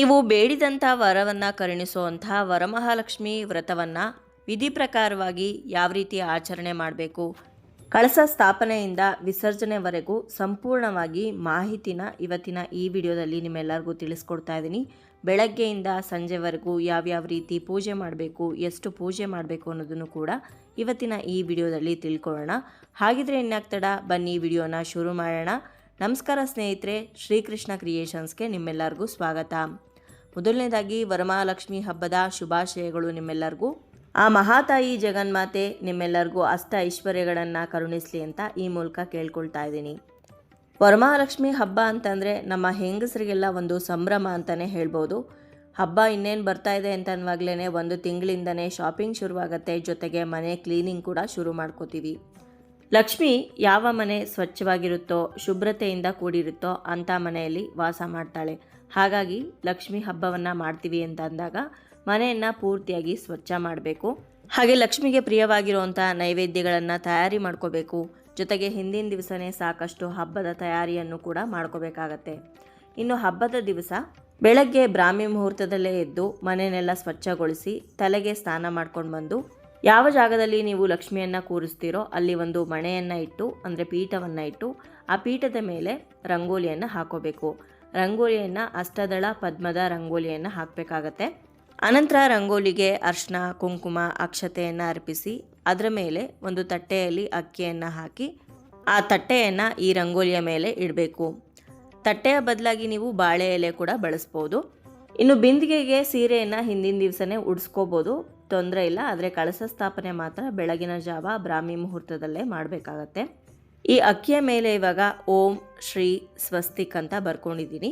ನೀವು ಬೇಡಿದಂಥ ವರವನ್ನು ಕರುಣಿಸುವಂಥ ವರಮಹಾಲಕ್ಷ್ಮಿ ವ್ರತವನ್ನು ವಿಧಿ ಪ್ರಕಾರವಾಗಿ ಯಾವ ರೀತಿ ಆಚರಣೆ ಮಾಡಬೇಕು? ಕಳಸ ಸ್ಥಾಪನೆಯಿಂದ ವಿಸರ್ಜನೆವರೆಗೂ ಸಂಪೂರ್ಣವಾಗಿ ಮಾಹಿತಿನ ಇವತ್ತಿನ ಈ ವಿಡಿಯೋದಲ್ಲಿ ನಿಮ್ಮೆಲ್ಲರಿಗೂ ತಿಳಿಸ್ಕೊಡ್ತಾ ಇದ್ದೀನಿ. ಬೆಳಗ್ಗೆಯಿಂದ ಸಂಜೆವರೆಗೂ ಯಾವ್ಯಾವ ರೀತಿ ಪೂಜೆ ಮಾಡಬೇಕು, ಎಷ್ಟು ಪೂಜೆ ಮಾಡಬೇಕು ಅನ್ನೋದನ್ನು ಕೂಡ ಇವತ್ತಿನ ಈ ವಿಡಿಯೋದಲ್ಲಿ ತಿಳ್ಕೊಳ್ಳೋಣ. ಹಾಗಿದ್ರೆ ಇನ್ನಾಗ್ತಡ ಬನ್ನಿ ವಿಡಿಯೋನ ಶುರು ಮಾಡೋಣ. ನಮಸ್ಕಾರ ಸ್ನೇಹಿತರೆ, ಶ್ರೀಕೃಷ್ಣ ಕ್ರಿಯೇಷನ್ಸ್ಗೆ ನಿಮ್ಮೆಲ್ಲರಿಗೂ ಸ್ವಾಗತ. ಮೊದಲನೇದಾಗಿ ವರಮಹಾಲಕ್ಷ್ಮಿ ಹಬ್ಬದ ಶುಭಾಶಯಗಳು ನಿಮ್ಮೆಲ್ಲರಿಗೂ. ಆ ಮಹಾತಾಯಿ ಜಗನ್ಮಾತೆ ನಿಮ್ಮೆಲ್ಲರಿಗೂ ಅಷ್ಟ ಐಶ್ವರ್ಯಗಳನ್ನು ಕರುಣಿಸಲಿ ಅಂತ ಈ ಮೂಲಕ ಕೇಳ್ಕೊಳ್ತಾ ಇದ್ದೀನಿ. ವರಮಹಾಲಕ್ಷ್ಮಿ ಹಬ್ಬ ಅಂತಂದರೆ ನಮ್ಮ ಹೆಂಗಸರಿಗೆಲ್ಲ ಒಂದು ಸಂಭ್ರಮ ಅಂತಲೇ ಹೇಳ್ಬೋದು. ಹಬ್ಬ ಇನ್ನೇನು ಬರ್ತಾ ಇದೆ ಅಂತ ಅನ್ನುವಾಗಲೇ ಒಂದು ತಿಂಗಳಿಂದನೇ ಶಾಪಿಂಗ್ ಶುರುವಾಗುತ್ತೆ, ಜೊತೆಗೆ ಮನೆ ಕ್ಲೀನಿಂಗ್ ಕೂಡ ಶುರು ಮಾಡ್ಕೋತೀವಿ. ಲಕ್ಷ್ಮಿ ಯಾವ ಮನೆ ಸ್ವಚ್ಛವಾಗಿರುತ್ತೋ, ಶುಭ್ರತೆಯಿಂದ ಕೂಡಿರುತ್ತೋ ಅಂಥ ಮನೆಯಲ್ಲಿ ವಾಸ ಮಾಡ್ತಾಳೆ. ಹಾಗಾಗಿ ಲಕ್ಷ್ಮಿ ಹಬ್ಬವನ್ನು ಮಾಡ್ತೀವಿ ಅಂತ ಅಂದಾಗ ಮನೆಯನ್ನು ಪೂರ್ತಿಯಾಗಿ ಸ್ವಚ್ಛ ಮಾಡಬೇಕು. ಹಾಗೆ ಲಕ್ಷ್ಮಿಗೆ ಪ್ರಿಯವಾಗಿರುವಂಥ ನೈವೇದ್ಯಗಳನ್ನು ತಯಾರಿ ಮಾಡ್ಕೋಬೇಕು. ಜೊತೆಗೆ ಹಿಂದಿನ ದಿವಸನೇ ಸಾಕಷ್ಟು ಹಬ್ಬದ ತಯಾರಿಯನ್ನು ಕೂಡ ಮಾಡ್ಕೋಬೇಕಾಗತ್ತೆ. ಇನ್ನು ಹಬ್ಬದ ದಿವಸ ಬೆಳಗ್ಗೆ ಬ್ರಾಹ್ಮಿ ಮುಹೂರ್ತದಲ್ಲೇ ಎದ್ದು ಮನೆಯನ್ನೆಲ್ಲ ಸ್ವಚ್ಛಗೊಳಿಸಿ ತಲೆಗೆ ಸ್ನಾನ ಮಾಡ್ಕೊಂಡು ಬಂದು ಯಾವ ಜಾಗದಲ್ಲಿ ನೀವು ಲಕ್ಷ್ಮಿಯನ್ನು ಕೂರಿಸ್ತೀರೋ ಅಲ್ಲಿ ಒಂದು ಮಣೆಯನ್ನು ಇಟ್ಟು, ಅಂದರೆ ಪೀಠವನ್ನು ಇಟ್ಟು ಆ ಪೀಠದ ಮೇಲೆ ರಂಗೋಲಿಯನ್ನು ಹಾಕೋಬೇಕು. ರಂಗೋಲಿಯನ್ನು, ಅಷ್ಟದಳ ಪದ್ಮದ ರಂಗೋಲಿಯನ್ನು ಹಾಕಬೇಕಾಗತ್ತೆ. ಅನಂತರ ರಂಗೋಲಿಗೆ ಅರ್ಶನ, ಕುಂಕುಮ, ಅಕ್ಷತೆಯನ್ನು ಅರ್ಪಿಸಿ, ಅದರ ಮೇಲೆ ಒಂದು ತಟ್ಟೆಯಲ್ಲಿ ಅಕ್ಕಿಯನ್ನು ಹಾಕಿ, ಆ ತಟ್ಟೆಯನ್ನು ಈ ರಂಗೋಲಿಯ ಮೇಲೆ ಇಡಬೇಕು. ತಟ್ಟೆಯ ಬದಲಾಗಿ ನೀವು ಬಾಳೆ ಎಲೆ ಕೂಡ ಬಳಸ್ಬೋದು. ಇನ್ನು ಬಿಂದಿಗೆಗೆ ಸೀರೆಯನ್ನು ಹಿಂದಿನ ದಿವಸನೇ ಉಡಿಸ್ಕೋಬೋದು. ತೊಂದರೆ ಇಲ್ಲ, ಆದರೆ ಕಳಸ ಸ್ಥಾಪನೆ ಮಾತ್ರ ಬೆಳಗಿನ ಜಾವ ಬ್ರಾಹ್ಮಿ ಮುಹೂರ್ತದಲ್ಲೇ ಮಾಡಬೇಕಾಗತ್ತೆ. ಈ ಅಕ್ಕಿಯ ಮೇಲೆ ಇವಾಗ ಓಂ ಶ್ರೀ ಸ್ವಸ್ತಿಕ್ ಅಂತ ಬರ್ಕೊಂಡಿದ್ದೀನಿ.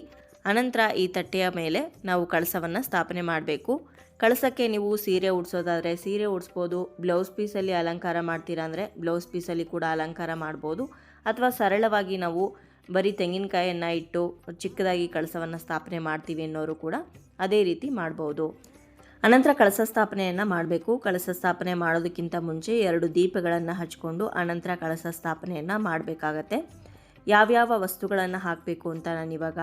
ಅನಂತರ ಈ ತಟ್ಟೆಯ ಮೇಲೆ ನಾವು ಕಳಸವನ್ನು ಸ್ಥಾಪನೆ ಮಾಡಬೇಕು. ಕಳಸಕ್ಕೆ ನೀವು ಸೀರೆ ಉಡ್ಸೋದಾದರೆ ಸೀರೆ ಉಡಿಸ್ಬೋದು, ಬ್ಲೌಸ್ ಪೀಸಲ್ಲಿ ಅಲಂಕಾರ ಮಾಡ್ತೀರಾ ಅಂದರೆ ಬ್ಲೌಸ್ ಪೀಸಲ್ಲಿ ಕೂಡ ಅಲಂಕಾರ ಮಾಡ್ಬೋದು. ಅಥವಾ ಸರಳವಾಗಿ ನಾವು ಬರೀ ತೆಂಗಿನಕಾಯನ್ನು ಇಟ್ಟು ಚಿಕ್ಕದಾಗಿ ಕಳಸವನ್ನು ಸ್ಥಾಪನೆ ಮಾಡ್ತೀವಿ ಅನ್ನೋರು ಕೂಡ ಅದೇ ರೀತಿ ಮಾಡ್ಬೋದು. ಅನಂತರ ಕಳಸ ಸ್ಥಾಪನೆಯನ್ನು ಮಾಡಬೇಕು. ಕಳಸ ಸ್ಥಾಪನೆ ಮಾಡೋದಕ್ಕಿಂತ ಮುಂಚೆ ಎರಡು ದೀಪಗಳನ್ನು ಹಚ್ಕೊಂಡು ಅನಂತರ ಕಳಸ ಸ್ಥಾಪನೆಯನ್ನು ಮಾಡಬೇಕಾಗತ್ತೆ. ಯಾವ್ಯಾವ ವಸ್ತುಗಳನ್ನು ಹಾಕಬೇಕು ಅಂತ ನಾನು ಇವಾಗ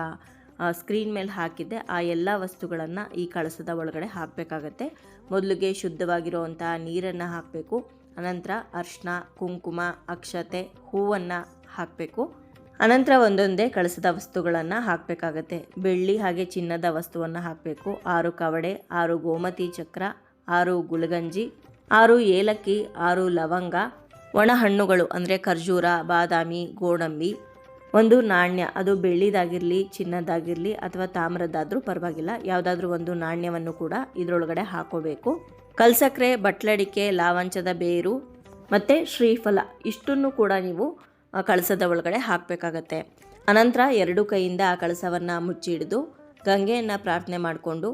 ಸ್ಕ್ರೀನ್ ಮೇಲೆ ಹಾಕಿದ್ದೆ. ಆ ಎಲ್ಲ ವಸ್ತುಗಳನ್ನು ಈ ಕಳಸದ ಒಳಗಡೆ ಹಾಕಬೇಕಾಗತ್ತೆ. ಮೊದಲಿಗೆ ಶುದ್ಧವಾಗಿರುವಂಥ ನೀರನ್ನು ಹಾಕಬೇಕು. ಅನಂತರ ಅರ್ಶಿನ, ಕುಂಕುಮ, ಅಕ್ಷತೆ, ಹೂವನ್ನು ಹಾಕಬೇಕು. ಅನಂತರ ಒಂದೊಂದೇ ಕಳಸದ ವಸ್ತುಗಳನ್ನು ಹಾಕಬೇಕಾಗತ್ತೆ. ಬೆಳ್ಳಿ ಹಾಗೆ ಚಿನ್ನದ ವಸ್ತುವನ್ನು ಹಾಕಬೇಕು. ಆರು ಕವಡೆ, ಆರು ಗೋಮತಿ ಚಕ್ರ, ಆರು ಗುಲಗಂಜಿ, ಆರು ಏಲಕ್ಕಿ, ಆರು ಲವಂಗ, ಒಣ ಹಣ್ಣುಗಳು ಅಂದರೆ ಖರ್ಜೂರ, ಬಾದಾಮಿ, ಗೋಡಂಬಿ. ಒಂದು ನಾಣ್ಯ. ಅದು ಬೆಳ್ಳಿದಾಗಿರಲಿ, ಚಿನ್ನದಾಗಿರಲಿ ಅಥವಾ ತಾಮ್ರದಾದರೂ ಪರವಾಗಿಲ್ಲ. ಯಾವುದಾದ್ರೂ ಒಂದು ನಾಣ್ಯವನ್ನು ಕೂಡ ಇದರೊಳಗಡೆ ಹಾಕೋಬೇಕು. ಕಲ್ಸಕ್ರೆ, ಬಟ್ಲಡಿಕೆ, ಲಾವಂಚದ ಬೇರು ಮತ್ತು ಶ್ರೀಫಲ. ಇಷ್ಟನ್ನು ಕೂಡ ನೀವು ಕಳಸದ ಒಳಗಡೆ ಹಾಕಬೇಕಾಗತ್ತೆ. ಅನಂತರ ಎರಡು ಕೈಯಿಂದ ಆ ಕಳಸವನ್ನು ಮುಚ್ಚಿ ಹಿಡಿದು ಗಂಗೆಯನ್ನು ಪ್ರಾರ್ಥನೆ ಮಾಡಿಕೊಂಡು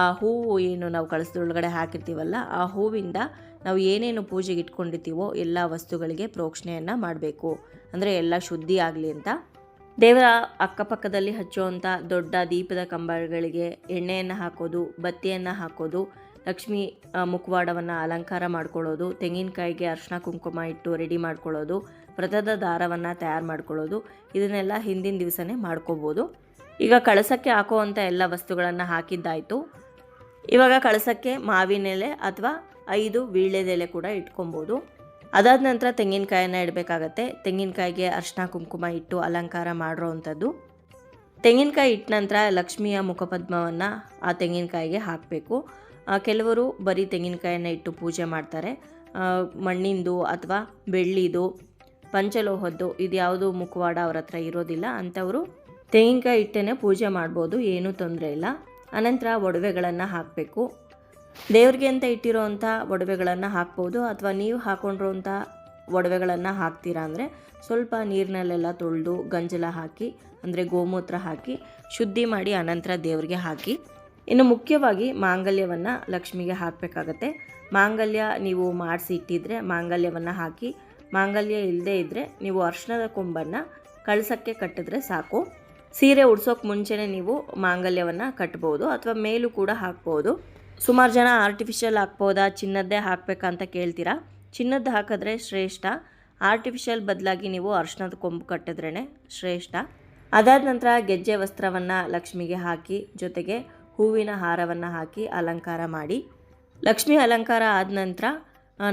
ಆ ಹೂವು ಏನು ನಾವು ಕಳಸದೊಳಗಡೆ ಹಾಕಿರ್ತೀವಲ್ಲ, ಆ ಹೂವಿಂದ ನಾವು ಏನೇನು ಪೂಜೆಗೆ ಇಟ್ಕೊಂಡಿರ್ತೀವೋ ಎಲ್ಲ ವಸ್ತುಗಳಿಗೆ ಪ್ರೋಕ್ಷಣೆಯನ್ನು ಮಾಡಬೇಕು. ಅಂದರೆ ಎಲ್ಲ ಶುದ್ಧಿ ಆಗಲಿ ಅಂತ. ದೇವರ ಅಕ್ಕಪಕ್ಕದಲ್ಲಿ ಹಚ್ಚುವಂಥ ದೊಡ್ಡ ದೀಪದ ಕಂಬಗಳಿಗೆ ಎಣ್ಣೆಯನ್ನು ಹಾಕೋದು, ಬತ್ತಿಯನ್ನು ಹಾಕೋದು, ಲಕ್ಷ್ಮಿ ಮುಖವಾಡವನ್ನು ಅಲಂಕಾರ ಮಾಡ್ಕೊಳ್ಳೋದು, ತೆಂಗಿನಕಾಯಿಗೆ ಅರ್ಶಿನ ಕುಂಕುಮ ಇಟ್ಟು ರೆಡಿ ಮಾಡ್ಕೊಳ್ಳೋದು ವ್ರತದ ದಾರವನ್ನು ತಯಾರು ಮಾಡ್ಕೊಳ್ಳೋದು, ಇದನ್ನೆಲ್ಲ ಹಿಂದಿನ ದಿವಸನೇ ಮಾಡ್ಕೋಬೋದು. ಈಗ ಕಳಸಕ್ಕೆ ಹಾಕುವಂಥ ಎಲ್ಲ ವಸ್ತುಗಳನ್ನು ಹಾಕಿದ್ದಾಯಿತು. ಇವಾಗ ಕಳಸಕ್ಕೆ ಮಾವಿನೆಲೆ ಅಥವಾ ಐದು ವೀಳ್ಯದೆಲೆ ಕೂಡ ಇಟ್ಕೊಬೋದು. ಅದಾದ ನಂತರ ತೆಂಗಿನಕಾಯನ್ನು ಇಡಬೇಕಾಗತ್ತೆ. ತೆಂಗಿನಕಾಯಿಗೆ ಅರ್ಶಿನ ಕುಂಕುಮ ಇಟ್ಟು ಅಲಂಕಾರ ಮಾಡಿರೋವಂಥದ್ದು ತೆಂಗಿನಕಾಯಿ ಇಟ್ಟ ನಂತರ ಲಕ್ಷ್ಮಿಯ ಮುಖಪದ್ಮವನ್ನು ಆ ತೆಂಗಿನಕಾಯಿಗೆ ಹಾಕಬೇಕು. ಕೆಲವರು ಬರೀ ತೆಂಗಿನಕಾಯನ್ನು ಇಟ್ಟು ಪೂಜೆ ಮಾಡ್ತಾರೆ. ಮಣ್ಣಿಂದು ಅಥವಾ ಬೆಳ್ಳಿದು ಪಂಚಲೋಹದ್ದು, ಇದು ಯಾವುದು ಮುಖವಾಡ ಅವ್ರ ಹತ್ರ ಇರೋದಿಲ್ಲ. ಅಂಥವರು ತೆಂಗಿನಕಾಯಿ ಇಟ್ಟೇ ಪೂಜೆ ಮಾಡ್ಬೋದು, ಏನೂ ತೊಂದರೆ ಇಲ್ಲ. ಅನಂತರ ಒಡವೆಗಳನ್ನು ಹಾಕಬೇಕು. ದೇವ್ರಿಗೆ ಅಂತ ಇಟ್ಟಿರೋವಂಥ ಒಡವೆಗಳನ್ನು ಹಾಕ್ಬೋದು, ಅಥವಾ ನೀವು ಹಾಕೊಂಡಿರೋಂಥ ಒಡವೆಗಳನ್ನು ಹಾಕ್ತೀರಾ ಅಂದರೆ ಸ್ವಲ್ಪ ನೀರಿನಲ್ಲೆಲ್ಲ ತೊಳೆದು ಗಂಜಲ ಹಾಕಿ, ಅಂದರೆ ಗೋಮೂತ್ರ ಹಾಕಿ, ಶುದ್ಧಿ ಮಾಡಿ ಅನಂತರ ದೇವರಿಗೆ ಹಾಕಿ. ಇನ್ನು ಮುಖ್ಯವಾಗಿ ಮಾಂಗಲ್ಯವನ್ನು ಲಕ್ಷ್ಮಿಗೆ ಹಾಕಬೇಕಾಗತ್ತೆ. ಮಾಂಗಲ್ಯ ನೀವು ಮಾಡಿಸಿ ಇಟ್ಟಿದ್ರೆ ಮಾಂಗಲ್ಯವನ್ನು ಹಾಕಿ ಮಾಂಗಲ್ಯ ಇಲ್ಲದೇ ಇದ್ದರೆ ನೀವು ಅರ್ಶಿನದ ಕೊಂಬನ್ನು ಕಳಸಕ್ಕೆ ಕಟ್ಟಿದ್ರೆ ಸಾಕು. ಸೀರೆ ಉಡ್ಸೋಕೆ ಮುಂಚೆನೇ ನೀವು ಮಾಂಗಲ್ಯವನ್ನು ಕಟ್ಬೋದು ಅಥವಾ ಮೇಲೂ ಕೂಡ ಹಾಕ್ಬೋದು. ಸುಮಾರು ಜನ ಆರ್ಟಿಫಿಷಿಯಲ್ ಹಾಕ್ಬೋದಾ? ಚಿನ್ನದ್ದೇ ಹಾಕಬೇಕಂತ ಕೇಳ್ತೀರಾ? ಚಿನ್ನದ್ದು ಹಾಕಿದ್ರೆ ಶ್ರೇಷ್ಠ. ಆರ್ಟಿಫಿಷಿಯಲ್ ಬದಲಾಗಿ ನೀವು ಅರ್ಶಿನದ ಕೊಂಬು ಕಟ್ಟಿದ್ರೇ ಶ್ರೇಷ್ಠ. ಅದಾದ ನಂತರ ಗೆಜ್ಜೆ ವಸ್ತ್ರವನ್ನು ಲಕ್ಷ್ಮಿಗೆ ಹಾಕಿ, ಜೊತೆಗೆ ಹೂವಿನ ಹಾರವನ್ನು ಹಾಕಿ ಅಲಂಕಾರ ಮಾಡಿ. ಲಕ್ಷ್ಮಿ ಅಲಂಕಾರ ಆದ ನಂತರ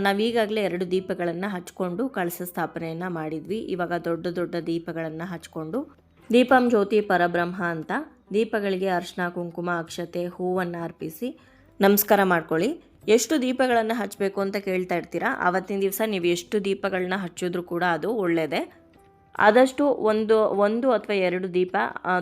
ನಾವೀಗಾಗಲೇ ಎರಡು ದೀಪಗಳನ್ನು ಹಚ್ಕೊಂಡು ಕಳಸ ಸ್ಥಾಪನೆಯನ್ನು ಮಾಡಿದ್ವಿ. ಇವಾಗ ದೊಡ್ಡ ದೊಡ್ಡ ದೀಪಗಳನ್ನು ಹಚ್ಕೊಂಡು ದೀಪಂ ಜ್ಯೋತಿ ಪರಬ್ರಹ್ಮ ಅಂತ ದೀಪಗಳಿಗೆ ಅರ್ಶನ, ಕುಂಕುಮ, ಅಕ್ಷತೆ, ಹೂವನ್ನು ಅರ್ಪಿಸಿ ನಮಸ್ಕಾರ ಮಾಡ್ಕೊಳ್ಳಿ. ಎಷ್ಟು ದೀಪಗಳನ್ನು ಹಚ್ಚಬೇಕು ಅಂತ ಕೇಳ್ತಾ ಇರ್ತೀರಾ? ಆವತ್ತಿನ ದಿವಸ ನೀವು ಎಷ್ಟು ದೀಪಗಳನ್ನ ಹಚ್ಚಿದ್ರೂ ಕೂಡ ಅದು ಒಳ್ಳೆಯದೇ ಆದಷ್ಟು ಒಂದು ಒಂದು ಅಥವಾ ಎರಡು ದೀಪ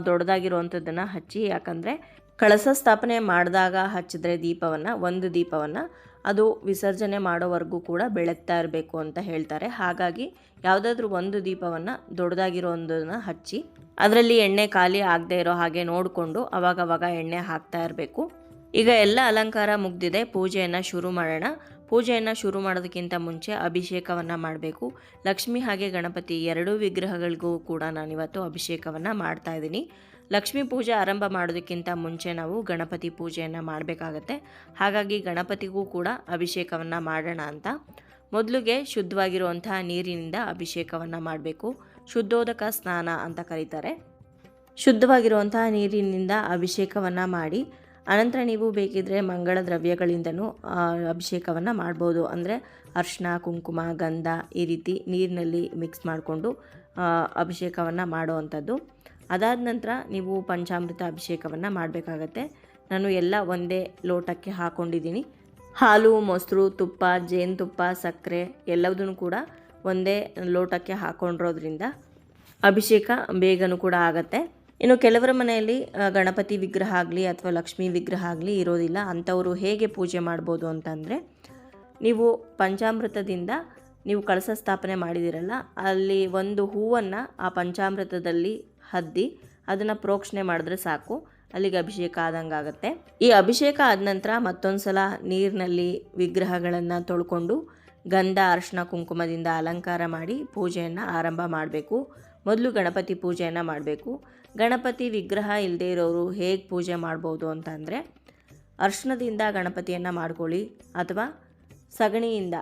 ದೊಡ್ಡದಾಗಿರುವಂಥದ್ದನ್ನು ಹಚ್ಚಿ, ಯಾಕಂದರೆ ಕಳಸ ಸ್ಥಾಪನೆ ಮಾಡಿದಾಗ ಹಚ್ಚಿದ್ರೆ ದೀಪವನ್ನು, ಒಂದು ದೀಪವನ್ನು ಅದು ವಿಸರ್ಜನೆ ಮಾಡೋವರೆಗೂ ಕೂಡ ಬೆಳಗ್ತಾ ಇರಬೇಕು ಅಂತ ಹೇಳ್ತಾರೆ. ಹಾಗಾಗಿ ಯಾವುದಾದ್ರೂ ಒಂದು ದೀಪವನ್ನು ದೊಡ್ಡದಾಗಿರೋದನ್ನು ಹಚ್ಚಿ, ಅದರಲ್ಲಿ ಎಣ್ಣೆ ಖಾಲಿ ಆಗದೆ ಇರೋ ಹಾಗೆ ನೋಡಿಕೊಂಡು ಅವಾಗವಾಗ ಎಣ್ಣೆ ಹಾಕ್ತಾ ಇರಬೇಕು. ಈಗ ಎಲ್ಲ ಅಲಂಕಾರ ಮುಗ್ದಿದೆ, ಪೂಜೆಯನ್ನು ಶುರು ಮಾಡೋಣ. ಪೂಜೆಯನ್ನು ಶುರು ಮಾಡೋದಕ್ಕಿಂತ ಮುಂಚೆ ಅಭಿಷೇಕವನ್ನು ಮಾಡಬೇಕು. ಲಕ್ಷ್ಮಿ ಹಾಗೆ ಗಣಪತಿ ಎರಡೂ ವಿಗ್ರಹಗಳಿಗೂ ಕೂಡ ನಾನಿವತ್ತು ಅಭಿಷೇಕವನ್ನು ಮಾಡ್ತಾ ಇದ್ದೀನಿ. ಲಕ್ಷ್ಮೀ ಪೂಜೆ ಆರಂಭ ಮಾಡೋದಕ್ಕಿಂತ ಮುಂಚೆ ನಾವು ಗಣಪತಿ ಪೂಜೆಯನ್ನು ಮಾಡಬೇಕಾಗತ್ತೆ. ಹಾಗಾಗಿ ಗಣಪತಿಗೂ ಕೂಡ ಅಭಿಷೇಕವನ್ನು ಮಾಡೋಣ ಅಂತ. ಮೊದಲಿಗೆ ಶುದ್ಧವಾಗಿರುವಂತಹ ನೀರಿನಿಂದ ಅಭಿಷೇಕವನ್ನು ಮಾಡಬೇಕು. ಶುದ್ಧೋದಕ ಸ್ನಾನ ಅಂತ ಕರೀತಾರೆ. ಶುದ್ಧವಾಗಿರುವಂತಹ ನೀರಿನಿಂದ ಅಭಿಷೇಕವನ್ನು ಮಾಡಿ, ಅನಂತರ ನೀವು ಬೇಕಿದ್ರೆ ಮಂಗಳ ದ್ರವ್ಯಗಳಿಂದನೂ ಅಭಿಷೇಕವನ್ನು ಮಾಡ್ಬೋದು. ಅಂದರೆ ಅರ್ಶಿನ ಕುಂಕುಮ, ಗಂಧ ಈ ರೀತಿ ನೀರಿನಲ್ಲಿ ಮಿಕ್ಸ್ ಮಾಡಿಕೊಂಡು ಅಭಿಷೇಕವನ್ನು ಮಾಡುವಂಥದ್ದು. ಅದಾದ ನಂತರ ನೀವು ಪಂಚಾಮೃತ ಅಭಿಷೇಕವನ್ನು ಮಾಡಬೇಕಾಗತ್ತೆ. ನಾನು ಎಲ್ಲ ಒಂದೇ ಲೋಟಕ್ಕೆ ಹಾಕ್ಕೊಂಡಿದ್ದೀನಿ ಹಾಲು, ಮೊಸರು, ತುಪ್ಪ, ಜೇನುತುಪ್ಪ, ಸಕ್ಕರೆ ಎಲ್ಲದನ್ನು ಕೂಡ ಒಂದೇ ಲೋಟಕ್ಕೆ ಹಾಕ್ಕೊಂಡಿರೋದ್ರಿಂದ ಅಭಿಷೇಕ ಬೇಗನೂ ಕೂಡ ಆಗತ್ತೆ. ಇನ್ನು ಕೆಲವರ ಮನೆಯಲ್ಲಿ ಗಣಪತಿ ವಿಗ್ರಹ ಆಗಲಿ ಅಥವಾ ಲಕ್ಷ್ಮೀ ವಿಗ್ರಹ ಆಗಲಿ ಇರೋದಿಲ್ಲ. ಅಂಥವರು ಹೇಗೆ ಪೂಜೆ ಮಾಡ್ಬೋದು ಅಂತಂದರೆ, ನೀವು ಪಂಚಾಮೃತದಿಂದ ನೀವು ಕಳಸ ಸ್ಥಾಪನೆ ಮಾಡಿದಿರಲ್ಲ, ಅಲ್ಲಿ ಒಂದು ಹೂವನ್ನು ಆ ಪಂಚಾಮೃತದಲ್ಲಿ ಹದ್ದಿ ಅದನ್ನು ಪ್ರೋಕ್ಷಣೆ ಮಾಡಿದ್ರೆ ಸಾಕು. ಅಲ್ಲಿಗೆ ಅಭಿಷೇಕ ಆದಂಗೆ ಆಗುತ್ತೆ. ಈ ಅಭಿಷೇಕ ಆದ ನಂತರ ಮತ್ತೊಂದು ಸಲ ನೀರಿನಲ್ಲಿ ವಿಗ್ರಹಗಳನ್ನು ತೊಳ್ಕೊಂಡು ಗಂಧ, ಅರ್ಶಿನ, ಕುಂಕುಮದಿಂದ ಅಲಂಕಾರ ಮಾಡಿ ಪೂಜೆಯನ್ನು ಆರಂಭ ಮಾಡಬೇಕು. ಮೊದಲು ಗಣಪತಿ ಪೂಜೆಯನ್ನು ಮಾಡಬೇಕು. ಗಣಪತಿ ವಿಗ್ರಹ ಇಲ್ಲದೆ ಇರೋರು ಹೇಗೆ ಪೂಜೆ ಮಾಡ್ಬೋದು ಅಂತಂದರೆ ಅರ್ಶನದಿಂದ ಗಣಪತಿಯನ್ನು ಮಾಡ್ಕೊಳ್ಳಿ ಅಥವಾ ಸಗಣಿಯಿಂದ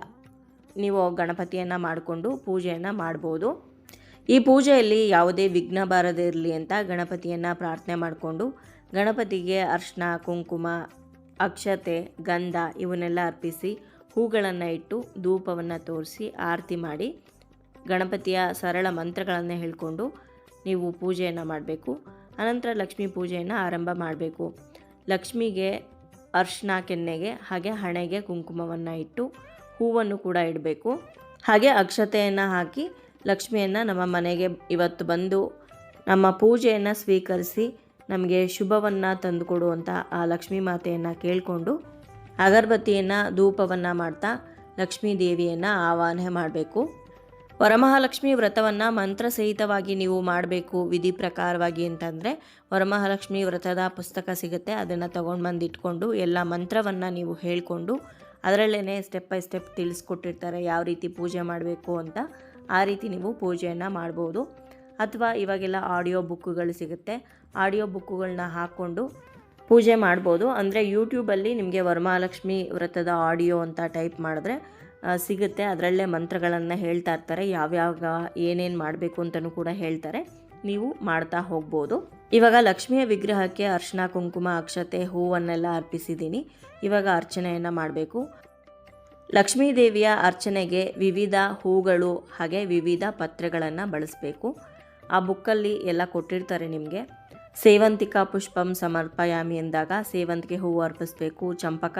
ನೀವು ಗಣಪತಿಯನ್ನು ಮಾಡಿಕೊಂಡು ಪೂಜೆಯನ್ನು ಮಾಡ್ಬೋದು. ಈ ಪೂಜೆಯಲ್ಲಿ ಯಾವುದೇ ವಿಘ್ನ ಬಾರದೇ ಇರಲಿ ಅಂತ ಗಣಪತಿಯನ್ನು ಪ್ರಾರ್ಥನೆ ಮಾಡಿಕೊಂಡು ಗಣಪತಿಗೆ ಅರ್ಶನ, ಕುಂಕುಮ, ಅಕ್ಷತೆ, ಗಂಧ ಇವನ್ನೆಲ್ಲ ಅರ್ಪಿಸಿ ಹೂಗಳನ್ನು ಇಟ್ಟು ಧೂಪವನ್ನು ತೋರಿಸಿ ಆರತಿ ಮಾಡಿ ಗಣಪತಿಯ ಸರಳ ಮಂತ್ರಗಳನ್ನು ಹೇಳಿಕೊಂಡು ನೀವು ಪೂಜೆಯನ್ನು ಮಾಡಬೇಕು. ಅನಂತರ ಲಕ್ಷ್ಮೀ ಪೂಜೆಯನ್ನು ಆರಂಭ ಮಾಡಬೇಕು. ಲಕ್ಷ್ಮಿಗೆ ಅರ್ಶನ, ಕೆನ್ನೆಗೆ ಹಾಗೆ ಹಣೆಗೆ ಕುಂಕುಮವನ್ನು ಇಟ್ಟು ಹೂವನ್ನು ಕೂಡ ಇಡಬೇಕು. ಹಾಗೆ ಅಕ್ಷತೆಯನ್ನು ಹಾಕಿ ಲಕ್ಷ್ಮಿಯನ್ನು ನಮ್ಮ ಮನೆಗೆ ಇವತ್ತು ಬಂದು ನಮ್ಮ ಪೂಜೆಯನ್ನು ಸ್ವೀಕರಿಸಿ ನಮಗೆ ಶುಭವನ್ನು ತಂದುಕೊಡುವಂಥ ಆ ಲಕ್ಷ್ಮೀ ಮಾತೆಯನ್ನು ಕೇಳಿಕೊಂಡು ಅಗರಬತ್ತಿಯನ್ನು, ಧೂಪವನ್ನು ಮಾಡ್ತಾ ಲಕ್ಷ್ಮೀ ದೇವಿಯನ್ನು ಆವಾಹನೆ ಮಾಡಬೇಕು. ವರಮಹಾಲಕ್ಷ್ಮಿ ವ್ರತವನ್ನು ಮಂತ್ರಸಹಿತವಾಗಿ ನೀವು ಮಾಡಬೇಕು ವಿಧಿ ಪ್ರಕಾರವಾಗಿ ಅಂತಂದರೆ ವರಮಹಾಲಕ್ಷ್ಮಿ ವ್ರತದ ಪುಸ್ತಕ ಸಿಗುತ್ತೆ, ಅದನ್ನು ತಗೊಂಡು ಬಂದು ಇಟ್ಕೊಂಡು ಎಲ್ಲ ಮಂತ್ರವನ್ನು ನೀವು ಹೇಳಿಕೊಂಡು ಅದರಲ್ಲೇ ಸ್ಟೆಪ್ ಬೈ ಸ್ಟೆಪ್ ತಿಳಿಸ್ಕೊಟ್ಟಿರ್ತಾರೆ ಯಾವ ರೀತಿ ಪೂಜೆ ಮಾಡಬೇಕು ಅಂತ. ಆ ರೀತಿ ನೀವು ಪೂಜೆಯನ್ನು ಮಾಡ್ಬೋದು. ಅಥವಾ ಇವಾಗೆಲ್ಲ ಆಡಿಯೋ ಬುಕ್ಗಳು ಸಿಗುತ್ತೆ. ಆಡಿಯೋ ಬುಕ್ಕುಗಳನ್ನ ಹಾಕ್ಕೊಂಡು ಪೂಜೆ ಮಾಡ್ಬೋದು. ಅಂದರೆ ಯೂಟ್ಯೂಬಲ್ಲಿ ನಿಮಗೆ ವರಮಹಾಲಕ್ಷ್ಮಿ ವ್ರತದ ಆಡಿಯೋ ಅಂತ ಟೈಪ್ ಮಾಡಿದ್ರೆ ಸಿಗುತ್ತೆ. ಅದರಲ್ಲೇ ಮಂತ್ರಗಳನ್ನು ಹೇಳ್ತಾ ಇರ್ತಾರೆ. ಯಾವ್ಯಾವ ಏನೇನು ಮಾಡಬೇಕು ಅಂತಲೂ ಕೂಡ ಹೇಳ್ತಾರೆ. ನೀವು ಮಾಡ್ತಾ ಹೋಗ್ಬೋದು. ಇವಾಗ ಲಕ್ಷ್ಮಿಯ ವಿಗ್ರಹಕ್ಕೆ ಅರ್ಶನ, ಕುಂಕುಮ, ಅಕ್ಷತೆ, ಹೂವನ್ನೆಲ್ಲ ಅರ್ಪಿಸಿದ್ದೀನಿ. ಇವಾಗ ಅರ್ಚನೆಯನ್ನು ಮಾಡಬೇಕು. ಲಕ್ಷ್ಮೀ ದೇವಿಯ ಅರ್ಚನೆಗೆ ವಿವಿಧ ಹೂಗಳು ಹಾಗೆ ವಿವಿಧ ಪತ್ರೆಗಳನ್ನು ಬಳಸಬೇಕು. ಆ ಬುಕ್ಕಲ್ಲಿ ಎಲ್ಲ ಕೊಟ್ಟಿರ್ತಾರೆ ನಿಮಗೆ. ಸೇವಂತಿಕಾ ಪುಷ್ಪಂ ಸಮರ್ಪಯಾಮಿ ಎಂದಾಗ ಸೇವಂತಿಗೆ ಹೂವು ಅರ್ಪಿಸ್ಬೇಕು. ಚಂಪಕ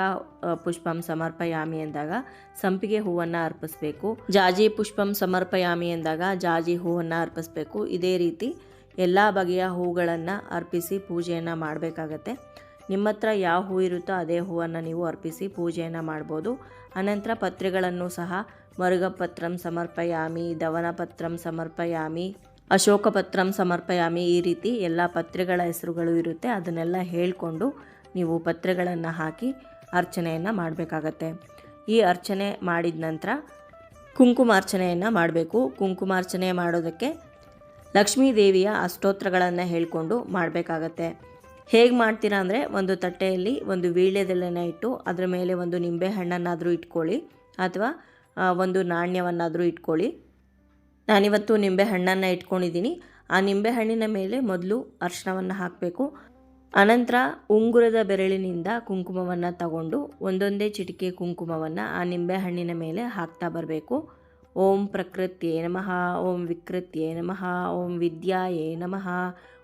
ಪುಷ್ಪಂ ಸಮರ್ಪಯಾಮಿ ಎಂದಾಗ ಸಂಪಿಗೆ ಹೂವನ್ನು ಅರ್ಪಿಸ್ಬೇಕು. ಜಾಜಿ ಪುಷ್ಪಂ ಸಮರ್ಪಯಾಮಿ ಎಂದಾಗ ಜಾಜಿ ಹೂವನ್ನು ಅರ್ಪಿಸ್ಬೇಕು. ಇದೇ ರೀತಿ ಎಲ್ಲ ಬಗೆಯ ಹೂಗಳನ್ನು ಅರ್ಪಿಸಿ ಪೂಜೆಯನ್ನು ಮಾಡಬೇಕಾಗತ್ತೆ. ನಿಮ್ಮ ಹತ್ರ ಯಾವ ಹೂ ಇರುತ್ತೋ ಅದೇ ಹೂವನ್ನು ನೀವು ಅರ್ಪಿಸಿ ಪೂಜೆಯನ್ನು ಮಾಡ್ಬೋದು. ಅನಂತರ ಪತ್ರೆಗಳನ್ನು ಸಹ ಮರುಗಪತ್ರಂ ಸಮರ್ಪಯಾಮಿ, ದವನಪತ್ರಂ ಸಮರ್ಪಯಾಮಿ, ಅಶೋಕಪತ್ರಂ ಸಮರ್ಪಯಾಮಿ ಈ ರೀತಿ ಎಲ್ಲ ಪತ್ರೆಗಳ ಹೆಸರುಗಳು ಇರುತ್ತೆ. ಅದನ್ನೆಲ್ಲ ಹೇಳಿಕೊಂಡು ನೀವು ಪತ್ರೆಗಳನ್ನು ಹಾಕಿ ಅರ್ಚನೆಯನ್ನು ಮಾಡಬೇಕಾಗತ್ತೆ. ಈ ಅರ್ಚನೆ ಮಾಡಿದ ನಂತರ ಕುಂಕುಮಾರ್ಚನೆಯನ್ನು ಮಾಡಬೇಕು. ಕುಂಕುಮಾರ್ಚನೆ ಮಾಡೋದಕ್ಕೆ ಲಕ್ಷ್ಮೀ ದೇವಿಯ ಅಷ್ಟೋತ್ರಗಳನ್ನು ಹೇಳಿಕೊಂಡು ಮಾಡಬೇಕಾಗತ್ತೆ. ಹೇಗೆ ಮಾಡ್ತೀರಾ ಅಂದರೆ ಒಂದು ತಟ್ಟೆಯಲ್ಲಿ ಒಂದು ವೀಳ್ಯದೆಲೆನ ಇಟ್ಟು ಅದರ ಮೇಲೆ ಒಂದು ನಿಂಬೆ ಹಣ್ಣನ್ನಾದರೂ ಇಟ್ಕೊಳ್ಳಿ ಅಥವಾ ಒಂದು ನಾಣ್ಯವನ್ನಾದರೂ ಇಟ್ಕೊಳ್ಳಿ. ನಾನಿವತ್ತು ನಿಂಬೆ ಹಣ್ಣನ್ನು ಇಟ್ಕೊಂಡಿದ್ದೀನಿ. ಆ ನಿಂಬೆ ಹಣ್ಣಿನ ಮೇಲೆ ಮೊದಲು ಅರ್ಶನವನ್ನು ಹಾಕಬೇಕು. ಅನಂತರ ಉಂಗುರದ ಬೆರಳಿನಿಂದ ಕುಂಕುಮವನ್ನು ತಗೊಂಡು ಒಂದೊಂದೇ ಚಿಟಿಕೆ ಕುಂಕುಮವನ್ನು ಆ ನಿಂಬೆಹಣ್ಣಿನ ಮೇಲೆ ಹಾಕ್ತಾ ಬರಬೇಕು. ಓಂ ಪ್ರಕೃತ್ಯೇ ನಮಃ, ಓಂ ವಿಕೃತ್ಯೇ ನಮಃ, ಓಂ ವಿದ್ಯಾಯೇ ನಮಃ,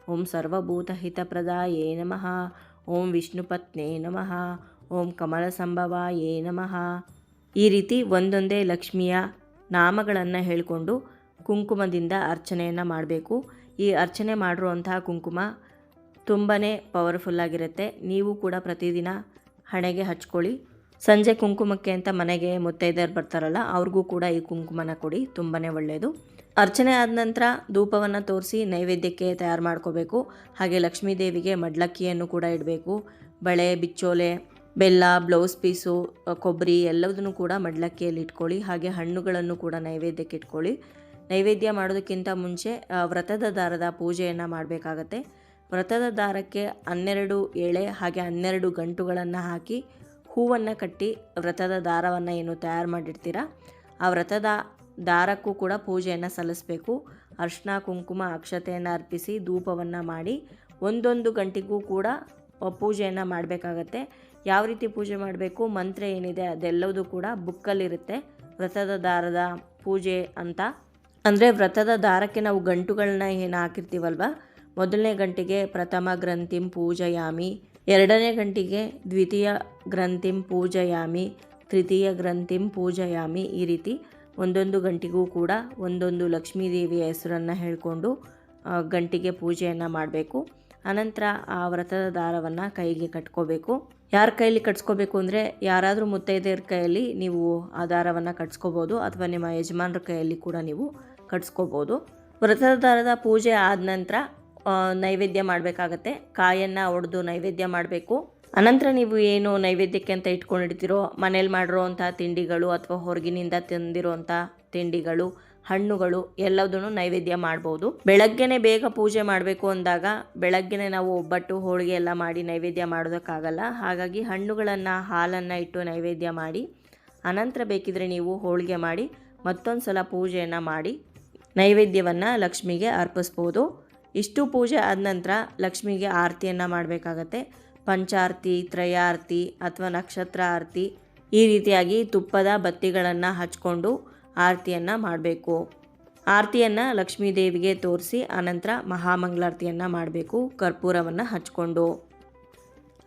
ಓಂ ಸರ್ವಭೂತಹಿತಪ್ರದಾಯೇ ನಮಃ, ಓಂ ವಿಷ್ಣುಪತ್ನೇ ನಮಃ, ಓಂ ಕಮಲ ಸಂಭವಾಯೇ ನಮಃ. ಈ ರೀತಿ ಒಂದೊಂದೇ ಲಕ್ಷ್ಮಿಯ ನಾಮಗಳನ್ನು ಹೇಳಿಕೊಂಡು ಕುಂಕುಮದಿಂದ ಅರ್ಚನೆಯನ್ನು ಮಾಡಬೇಕು. ಈ ಅರ್ಚನೆ ಮಾಡಿರುವಂತಹ ಕುಂಕುಮ ತುಂಬಾ ಪವರ್ಫುಲ್ಲಾಗಿರುತ್ತೆ ನೀವು ಕೂಡ ಪ್ರತಿದಿನ ಹಣೆಗೆ ಹಚ್ಕೊಳ್ಳಿ. ಸಂಜೆ ಕುಂಕುಮಕ್ಕೆ ಅಂತ ಮನೆಗೆ ಮುತ್ತೈದೆಯರು ಬರ್ತಾರಲ್ಲ, ಅವ್ರಿಗೂ ಕೂಡ ಈ ಕುಂಕುಮನ ಕೊಡಿ ತುಂಬಾ ಒಳ್ಳೆಯದು ಅರ್ಚನೆ ಆದ ನಂತರ ಧೂಪವನ್ನು ತೋರಿಸಿ ನೈವೇದ್ಯಕ್ಕೆ ತಯಾರು ಮಾಡ್ಕೋಬೇಕು. ಹಾಗೆ ಲಕ್ಷ್ಮೀ ದೇವಿಗೆ ಮಡ್ಲಕ್ಕಿಯನ್ನು ಕೂಡ ಇಡಬೇಕು. ಬಳೆ, ಬಿಚ್ಚೋಲೆ, ಬೆಲ್ಲ, ಬ್ಲೌಸ್ ಪೀಸು ಕೊಬ್ಬರಿ ಎಲ್ಲದನ್ನು ಕೂಡ ಮಡ್ಲಕ್ಕಿಯಲ್ಲಿ ಇಟ್ಕೊಳ್ಳಿ. ಹಾಗೆ ಹಣ್ಣುಗಳನ್ನು ಕೂಡ ನೈವೇದ್ಯಕ್ಕೆ ಇಟ್ಕೊಳ್ಳಿ. ನೈವೇದ್ಯ ಮಾಡೋದಕ್ಕಿಂತ ಮುಂಚೆ ವ್ರತದ ದಾರದ ಪೂಜೆಯನ್ನು ಮಾಡಬೇಕಾಗತ್ತೆ. ವ್ರತದ ದಾರಕ್ಕೆ ಹನ್ನೆರಡು ಎಳೆ, ಹಾಗೆ ಹನ್ನೆರಡು ಗಂಟುಗಳನ್ನು ಹಾಕಿ ಹೂವನ್ನು ಕಟ್ಟಿ ವ್ರತದ ದಾರವನ್ನು ಏನು ತಯಾರು ಮಾಡಿರ್ತೀರ ಆ ವ್ರತದ ದಾರಕ್ಕೂ ಕೂಡ ಪೂಜೆಯನ್ನು ಸಲ್ಲಿಸಬೇಕು. ಅರ್ಶಿನ, ಕುಂಕುಮ, ಅಕ್ಷತೆಯನ್ನು ಅರ್ಪಿಸಿ ಧೂಪವನ್ನು ಮಾಡಿ ಒಂದೊಂದು ಗಂಟೆಗೂ ಕೂಡ ಪೂಜೆಯನ್ನು ಮಾಡಬೇಕಾಗತ್ತೆ. ಯಾವ ರೀತಿ ಪೂಜೆ ಮಾಡಬೇಕು, ಮಂತ್ರ ಏನಿದೆ ಅದೆಲ್ಲವೂ ಕೂಡ ಬುಕ್ಕಲ್ಲಿರುತ್ತೆ. ವ್ರತದ ದಾರದ ಪೂಜೆ ಅಂತ. ಅಂದರೆ ವ್ರತದ ದಾರಕ್ಕೆ ನಾವು ಗಂಟುಗಳನ್ನ ಏನು ಹಾಕಿರ್ತೀವಲ್ವ? ಮೊದಲನೇ ಗಂಟೆಗೆ ಪ್ರಥಮ ಗ್ರಂಥಿಂ ಪೂಜಯಾಮಿ. ಎರಡನೇ ಗಂಟೆಗೆ ದ್ವಿತೀಯ ಗ್ರಂಥಿಂ ಪೂಜಯಾಮಿ, ತೃತೀಯ ಗ್ರಂಥಿಂ ಪೂಜಯಾಮಿ ಈ ರೀತಿ ಒಂದೊಂದು ಗಂಟಿಗೂ ಕೂಡ ಒಂದೊಂದು ಲಕ್ಷ್ಮೀ ದೇವಿಯ ಹೆಸರನ್ನು ಹೇಳಿಕೊಂಡು ಗಂಟಿಗೆ ಪೂಜೆಯನ್ನು ಮಾಡಬೇಕು. ಅನಂತರ ಆ ವ್ರತದ ದಾರವನ್ನು ಕೈಗೆ ಕಟ್ಕೋಬೇಕು. ಯಾರ ಕೈಲಿ ಕಟ್ಸ್ಕೋಬೇಕು ಅಂದರೆ ಯಾರಾದರೂ ಮುತ್ತೈದೆಯರ ಕೈಯಲ್ಲಿ ನೀವು ಆ ದಾರವನ್ನು ಕಟ್ಸ್ಕೋಬೋದು ಅಥವಾ ನಿಮ್ಮ ಯಜಮಾನರ ಕೈಯಲ್ಲಿ ಕೂಡ ನೀವು ಕಟ್ಸ್ಕೋಬೋದು. ವ್ರತದ ದಾರದ ಪೂಜೆ ಆದ ನಂತರ ನೈವೇದ್ಯ ಮಾಡಬೇಕಾಗತ್ತೆ. ಕಾಯನ್ನು ಒಡೆದು ನೈವೇದ್ಯ ಮಾಡಬೇಕು. ಅನಂತರ ನೀವು ಏನು ನೈವೇದ್ಯಕ್ಕೆ ಅಂತ ಇಟ್ಕೊಂಡಿರ್ತೀರೋ, ಮನೇಲಿ ಮಾಡಿರೋವಂಥ ತಿಂಡಿಗಳು ಅಥವಾ ಹೊರಗಿನಿಂದ ತಂದಿರುವಂಥ ತಿಂಡಿಗಳು, ಹಣ್ಣುಗಳು ಎಲ್ಲದನ್ನು ನೈವೇದ್ಯ ಮಾಡ್ಬೋದು. ಬೆಳಗ್ಗೆನೆ ಬೇಗ ಪೂಜೆ ಮಾಡಬೇಕು ಅಂದಾಗ ಬೆಳಗ್ಗೆನೆ ನಾವು ಒಬ್ಬಟ್ಟು, ಹೋಳಿಗೆ ಎಲ್ಲ ಮಾಡಿ ನೈವೇದ್ಯ ಮಾಡೋದಕ್ಕಾಗಲ್ಲ. ಹಾಗಾಗಿ ಹಣ್ಣುಗಳನ್ನು, ಹಾಲನ್ನು ಇಟ್ಟು ನೈವೇದ್ಯ ಮಾಡಿ, ಅನಂತರ ಬೇಕಿದ್ರೆ ನೀವು ಹೋಳಿಗೆ ಮಾಡಿ ಮತ್ತೊಂದು ಸಲ ಪೂಜೆಯನ್ನು ಮಾಡಿ ನೈವೇದ್ಯವನ್ನು ಲಕ್ಷ್ಮಿಗೆ ಅರ್ಪಿಸ್ಬೋದು. ಇಷ್ಟು ಪೂಜೆ ಆದ ನಂತರ ಲಕ್ಷ್ಮಿಗೆ ಆರತಿಯನ್ನು ಮಾಡಬೇಕಾಗತ್ತೆ. ಪಂಚಾರತಿ, ತ್ರಯಾರತಿ ಅಥವಾ ನಕ್ಷತ್ರ ಆರತಿ ಈ ರೀತಿಯಾಗಿ ತುಪ್ಪದ ಬತ್ತಿಗಳನ್ನು ಹಚ್ಕೊಂಡು ಆರತಿಯನ್ನು ಮಾಡಬೇಕು. ಆರತಿಯನ್ನು ಲಕ್ಷ್ಮೀ ದೇವಿಗೆ ತೋರಿಸಿ ಆನಂತರ ಮಹಾಮಂಗಳಾರತಿಯನ್ನು ಮಾಡಬೇಕು, ಕರ್ಪೂರವನ್ನು ಹಚ್ಕೊಂಡು.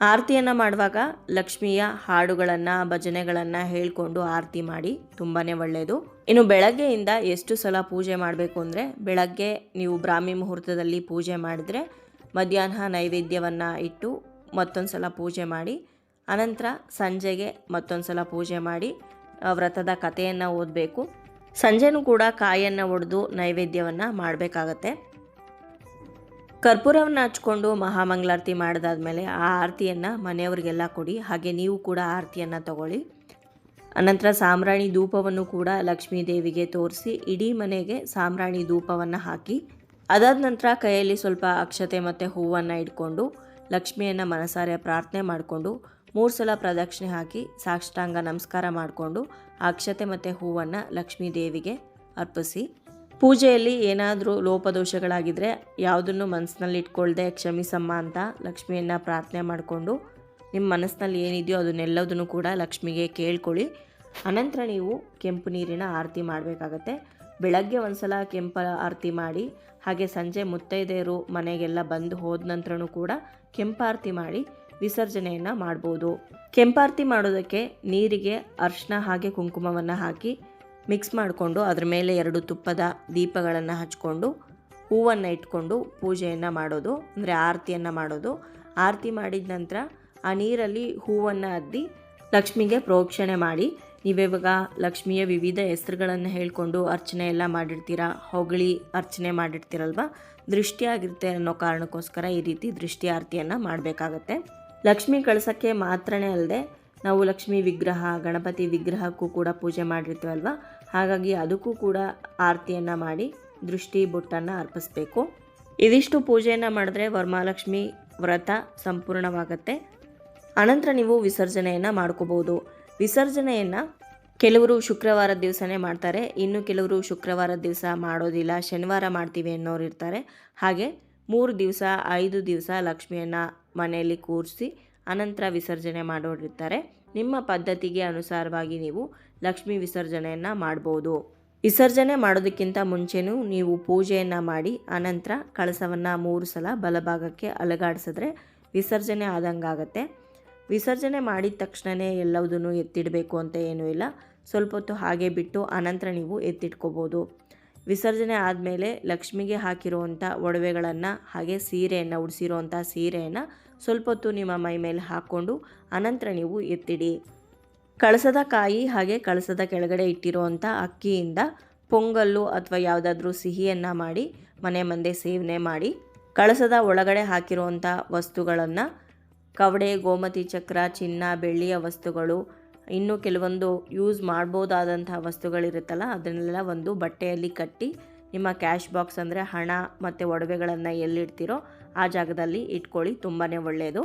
ಆರತಿಯನ್ನು ಮಾಡುವಾಗ ಲಕ್ಷ್ಮಿಯ ಹಾಡುಗಳನ್ನು, ಭಜನೆಗಳನ್ನು ಹೇಳಿಕೊಂಡು ಆರತಿ ಮಾಡಿ ತುಂಬಾ ಒಳ್ಳೆಯದು ಇನ್ನು ಬೆಳಗ್ಗೆಯಿಂದ ಎಷ್ಟು ಸಲ ಪೂಜೆ ಮಾಡಬೇಕು ಅಂದರೆ ಬೆಳಗ್ಗೆ ನೀವು ಬ್ರಾಹ್ಮಿ ಮುಹೂರ್ತದಲ್ಲಿ ಪೂಜೆ ಮಾಡಿದರೆ ಮಧ್ಯಾಹ್ನ ನೈವೇದ್ಯವನ್ನು ಇಟ್ಟು ಮತ್ತೊಂದು ಸಲ ಪೂಜೆ ಮಾಡಿ, ಅನಂತರ ಸಂಜೆಗೆ ಮತ್ತೊಂದು ಸಲ ಪೂಜೆ ಮಾಡಿ ವ್ರತದ ಕಥೆಯನ್ನು ಓದಬೇಕು. ಸಂಜೆನೂ ಕೂಡ ಕಾಯನ್ನು ಒಡೆದು ನೈವೇದ್ಯವನ್ನು ಮಾಡಬೇಕಾಗತ್ತೆ. ಕರ್ಪೂರವನ್ನು ಹಚ್ಕೊಂಡು ಮಹಾಮಂಗಳಾರತಿ ಮಾಡಿದಾದ್ಮೇಲೆ ಆ ಆರತಿಯನ್ನು ಮನೆಯವರಿಗೆಲ್ಲ ಕೊಡಿ. ಹಾಗೆ ನೀವು ಕೂಡ ಆರತಿಯನ್ನು ತಗೊಳ್ಳಿ. ಅನಂತರ ಸಾಮ್ರಾಣಿ ಧೂಪವನ್ನು ಕೂಡ ಲಕ್ಷ್ಮೀ ದೇವಿಗೆ ತೋರಿಸಿ ಇಡೀ ಮನೆಗೆ ಸಾಮ್ರಾಣಿ ಧೂಪವನ್ನು ಹಾಕಿ, ಅದಾದ ನಂತರ ಕೈಯಲ್ಲಿ ಸ್ವಲ್ಪ ಅಕ್ಷತೆ ಮತ್ತು ಹೂವನ್ನು ಇಟ್ಕೊಂಡು ಲಕ್ಷ್ಮಿಯನ್ನು ಮನಸಾರೆ ಪ್ರಾರ್ಥನೆ ಮಾಡಿಕೊಂಡು ಮೂರು ಸಲ ಪ್ರದಕ್ಷಿಣೆ ಹಾಕಿ ಸಾಷ್ಟಾಂಗ ನಮಸ್ಕಾರ ಮಾಡಿಕೊಂಡು ಅಕ್ಷತೆ ಮತ್ತು ಹೂವನ್ನು ಲಕ್ಷ್ಮೀ ದೇವಿಗೆ ಅರ್ಪಿಸಿ. ಪೂಜೆಯಲ್ಲಿ ಏನಾದರೂ ಲೋಪದೋಷಗಳಾಗಿದ್ದರೆ ಯಾವುದನ್ನು ಮನಸ್ಸಿನಲ್ಲಿ ಇಟ್ಕೊಳ್ಳದೆ ಕ್ಷಮಿಸಮ್ಮ ಅಂತ ಲಕ್ಷ್ಮಿಯನ್ನು ಪ್ರಾರ್ಥನೆ ಮಾಡಿಕೊಂಡು ನಿಮ್ಮ ಮನಸ್ಸಿನಲ್ಲಿ ಏನಿದೆಯೋ ಅದನ್ನೆಲ್ಲದನ್ನು ಕೂಡ ಲಕ್ಷ್ಮಿಗೆ ಕೇಳ್ಕೊಳ್ಳಿ. ಅನಂತರ ನೀವು ಕೆಂಪು ನೀರಿನ ಆರತಿ ಮಾಡಬೇಕಾಗತ್ತೆ. ಬೆಳಗ್ಗೆ ಒಂದು ಸಲ ಕೆಂಪ ಆರತಿ ಮಾಡಿ, ಹಾಗೆ ಸಂಜೆ ಮುತ್ತೈದೆಯರು ಮನೆಗೆಲ್ಲ ಬಂದು ಹೋದ ನಂತರನೂ ಕೂಡ ಕೆಂಪಾರತಿ ಮಾಡಿ ವಿಸರ್ಜನೆಯನ್ನು ಮಾಡ್ಬೋದು. ಕೆಂಪಾರತಿ ಮಾಡೋದಕ್ಕೆ ನೀರಿಗೆ ಅರ್ಶಿನ ಹಾಗೆ ಕುಂಕುಮವನ್ನು ಹಾಕಿ ಮಿಕ್ಸ್ ಮಾಡಿಕೊಂಡು ಅದರ ಮೇಲೆ ಎರಡು ತುಪ್ಪದ ದೀಪಗಳನ್ನು ಹಚ್ಕೊಂಡು ಹೂವನ್ನು ಇಟ್ಕೊಂಡು ಪೂಜೆಯನ್ನು ಮಾಡೋದು, ಅಂದರೆ ಆರತಿಯನ್ನು ಮಾಡೋದು. ಆರತಿ ಮಾಡಿದ ನಂತರ ಆ ನೀರಲ್ಲಿ ಹೂವನ್ನು ಅದ್ದಿ ಲಕ್ಷ್ಮಿಗೆ ಪ್ರೋಕ್ಷಣೆ ಮಾಡಿ. ನೀವಿವಾಗ ಲಕ್ಷ್ಮಿಯ ವಿವಿಧ ಹೆಸರುಗಳನ್ನು ಹೇಳ್ಕೊಂಡು ಅರ್ಚನೆ ಎಲ್ಲ ಮಾಡಿರ್ತೀರಾ? ಹೊಗಳಿ ಅರ್ಚನೆ ಮಾಡಿರ್ತೀರಲ್ವ? ದೃಷ್ಟಿಯಾಗಿರುತ್ತೆ ಅನ್ನೋ ಕಾರಣಕ್ಕೋಸ್ಕರ ಈ ರೀತಿ ದೃಷ್ಟಿ ಆರತಿಯನ್ನು ಮಾಡಬೇಕಾಗತ್ತೆ. ಲಕ್ಷ್ಮಿ ಕಳಸಕ್ಕೆ ಮಾತ್ರನೇ ಅಲ್ಲದೆ ನಾವು ಲಕ್ಷ್ಮಿ ವಿಗ್ರಹ, ಗಣಪತಿ ವಿಗ್ರಹಕ್ಕೂ ಕೂಡ ಪೂಜೆ ಮಾಡಿರ್ತೀವಲ್ವ ಹಾಗಾಗಿ ಅದಕ್ಕೂ ಕೂಡ ಆರತಿಯನ್ನು ಮಾಡಿ ದೃಷ್ಟಿ ಬೊಟ್ಟನ್ನು ಅರ್ಪಿಸ್ಬೇಕು. ಇದಿಷ್ಟು ಪೂಜೆಯನ್ನು ಮಾಡಿದ್ರೆ ವರಮಹಾಲಕ್ಷ್ಮಿ ವ್ರತ ಸಂಪೂರ್ಣವಾಗತ್ತೆ. ಅನಂತರ ನೀವು ವಿಸರ್ಜನೆಯನ್ನು ಮಾಡ್ಕೋಬೋದು ವಿಸರ್ಜನೆಯನ್ನು ಕೆಲವರು ಶುಕ್ರವಾರದ ದಿವಸನೇ ಮಾಡ್ತಾರೆ. ಇನ್ನು ಕೆಲವರು ಶುಕ್ರವಾರದ ದಿವಸ ಮಾಡೋದಿಲ್ಲ. ಶನಿವಾರ ಮಾಡ್ತೀವಿ ಅನ್ನೋರು ಇರ್ತಾರೆ. ಹಾಗೆ ಮೂರು ದಿವಸ, ಐದು ದಿವಸ ಲಕ್ಷ್ಮಿಯನ್ನು ಮನೆಯಲ್ಲಿ ಕೂರಿಸಿ ಅನಂತರ ವಿಸರ್ಜನೆ ಮಾಡೋರಿರ್ತಾರೆ. ನಿಮ್ಮ ಪದ್ಧತಿಗೆ ಅನುಸಾರವಾಗಿ ನೀವು ಲಕ್ಷ್ಮೀ ವಿಸರ್ಜನೆಯನ್ನು ಮಾಡ್ಬೋದು. ವಿಸರ್ಜನೆ ಮಾಡೋದಕ್ಕಿಂತ ಮುಂಚೆನೂ ನೀವು ಪೂಜೆಯನ್ನು ಮಾಡಿ, ಅನಂತರ ಕಳಸವನ್ನು ಮೂರು ಸಲ ಬಲಭಾಗಕ್ಕೆ ಅಲಗಾಡಿಸಿದ್ರೆ ವಿಸರ್ಜನೆ ಆದಂಗಾಗತ್ತೆ. ವಿಸರ್ಜನೆ ಮಾಡಿದ ತಕ್ಷಣವೇ ಎಲ್ಲವುದನ್ನು ಎತ್ತಿಡಬೇಕು ಅಂತ ಏನೂ ಇಲ್ಲ. ಸ್ವಲ್ಪ ಹೊತ್ತು ಹಾಗೆ ಬಿಟ್ಟು ಅನಂತರ ನೀವು ಎತ್ತಿಟ್ಕೋಬೋದು. ವಿಸರ್ಜನೆ ಆದಮೇಲೆ ಲಕ್ಷ್ಮಿಗೆ ಹಾಕಿರುವಂಥ ಒಡವೆಗಳನ್ನು ಹಾಗೆ ಸೀರೆಯನ್ನು ಉಡಿಸಿರುವಂಥ ಸೀರೆಯನ್ನು ಸ್ವಲ್ಪ ಹೊತ್ತು ನಿಮ್ಮ ಮೈ ಮೇಲೆ ಹಾಕ್ಕೊಂಡು ಅನಂತರ ನೀವು ಎತ್ತಿಡಿ. ಕಳಸದ ಕಾಯಿ ಹಾಗೆ ಕಳಸದ ಕೆಳಗಡೆ ಇಟ್ಟಿರುವಂಥ ಅಕ್ಕಿಯಿಂದ ಪೊಂಗಲ್ಲು ಅಥವಾ ಯಾವುದಾದ್ರೂ ಸಿಹಿಯನ್ನು ಮಾಡಿ, ಮನೆ ಮುಂದೆ ಸೇವನೆ ಮಾಡಿ, ಕಳಸದ ಒಳಗಡೆ ಹಾಕಿರುವಂಥ ವಸ್ತುಗಳನ್ನು ಕವಡೆ, ಗೋಮತಿ ಚಕ್ರ, ಚಿನ್ನ, ಬೆಳ್ಳಿಯ ವಸ್ತುಗಳು ಇನ್ನು ಕೆಲವೊಂದು ಯೂಸ್ ಮಾಡ್ಬೋದಾದಂತಹ ವಸ್ತುಗಳಿರುತ್ತಲ್ಲ, ಅದನ್ನೆಲ್ಲ ಒಂದು ಬಟ್ಟೆಯಲ್ಲಿ ಕಟ್ಟಿ ನಿಮ್ಮ ಕ್ಯಾಶ್ ಬಾಕ್ಸ್ ಅಂದರೆ ಹಣ ಮತ್ತು ಒಡವೆಗಳನ್ನು ಎಲ್ಲಿಡ್ತೀರೋ ಆ ಜಾಗದಲ್ಲಿ ಇಟ್ಕೊಳ್ಳಿ ತುಂಬಾ ಒಳ್ಳೆಯದು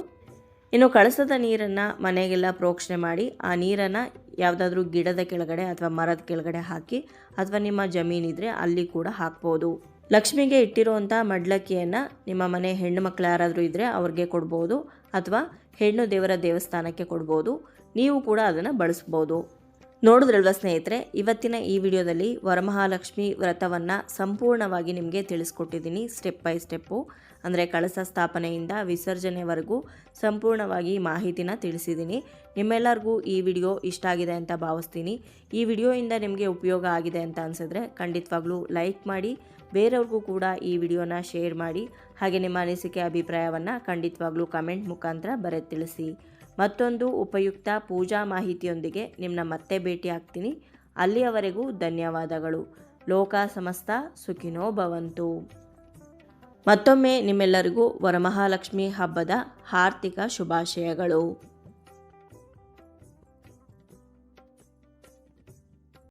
ಇನ್ನು ಕಳಸದ ನೀರನ್ನು ಮನೆಗೆಲ್ಲ ಪ್ರೋಕ್ಷಣೆ ಮಾಡಿ, ಆ ನೀರನ್ನು ಯಾವುದಾದ್ರೂ ಗಿಡದ ಕೆಳಗಡೆ ಅಥವಾ ಮರದ ಕೆಳಗಡೆ ಹಾಕಿ ಅಥವಾ ನಿಮ್ಮ ಜಮೀನಿದ್ರೆ ಅಲ್ಲಿ ಕೂಡ ಹಾಕ್ಬೋದು. ಲಕ್ಷ್ಮಿಗೆ ಇಟ್ಟಿರುವಂಥ ಮಡ್ಲಕ್ಕಿಯನ್ನು ನಿಮ್ಮ ಮನೆ ಹೆಣ್ಣು ಮಕ್ಕಳು ಯಾರಾದರೂ ಇದ್ದರೆ ಅವ್ರಿಗೆ ಕೊಡ್ಬೋದು ಅಥವಾ ಹೆಣ್ಣು ದೇವರ ದೇವಸ್ಥಾನಕ್ಕೆ ಕೊಡ್ಬೋದು. ನೀವು ಕೂಡ ಅದನ್ನು ಬಳಸ್ಬೋದು. ನೋಡಿದ್ರಲ್ವ ಸ್ನೇಹಿತರೆ, ಇವತ್ತಿನ ಈ ವಿಡಿಯೋದಲ್ಲಿ ವರಮಹಾಲಕ್ಷ್ಮಿ ವ್ರತವನ್ನು ಸಂಪೂರ್ಣವಾಗಿ ನಿಮಗೆ ತಿಳಿಸ್ಕೊಟ್ಟಿದ್ದೀನಿ ಸ್ಟೆಪ್ ಬೈ ಸ್ಟೆಪ್ಪು ಅಂದರೆ ಕಳಸ ಸ್ಥಾಪನೆಯಿಂದ ವಿಸರ್ಜನೆವರೆಗೂ ಸಂಪೂರ್ಣವಾಗಿ ಮಾಹಿತಿನ ತಿಳಿಸಿದ್ದೀನಿ. ನಿಮ್ಮೆಲ್ಲರಿಗೂ ಈ ವಿಡಿಯೋ ಇಷ್ಟ ಆಗಿದೆ ಅಂತ ಭಾವಿಸ್ತೀನಿ. ಈ ವಿಡಿಯೋಯಿಂದ ನಿಮಗೆ ಉಪಯೋಗ ಆಗಿದೆ ಅಂತ ಅನಿಸಿದ್ರೆ ಖಂಡಿತವಾಗ್ಲೂ ಲೈಕ್ ಮಾಡಿ, ಬೇರೆಯವ್ರಿಗೂ ಕೂಡ ಈ ವಿಡಿಯೋನ ಶೇರ್ ಮಾಡಿ, ಹಾಗೆ ನಿಮ್ಮ ಅನಿಸಿಕೆ ಅಭಿಪ್ರಾಯವನ್ನು ಖಂಡಿತವಾಗ್ಲೂ ಕಮೆಂಟ್ ಮುಖಾಂತರ ಬರೆದು ತಿಳಿಸಿ. ಮತ್ತೊಂದು ಉಪಯುಕ್ತ ಪೂಜಾ ಮಾಹಿತಿಯೊಂದಿಗೆ ನಿಮ್ಮನ್ನ ಮತ್ತೆ ಭೇಟಿ ಆಗ್ತೀನಿ. ಅಲ್ಲಿಯವರೆಗೂ ಧನ್ಯವಾದಗಳು. ಲೋಕ ಸಮಸ್ತ ಸುಖಿನೋ ಭವಂತು. ಮತ್ತೊಮ್ಮೆ ನಿಮ್ಮೆಲ್ಲರಿಗೂ ವರಮಹಾಲಕ್ಷ್ಮಿ ಹಬ್ಬದ ಹಾರ್ದಿಕ ಶುಭಾಶಯಗಳು.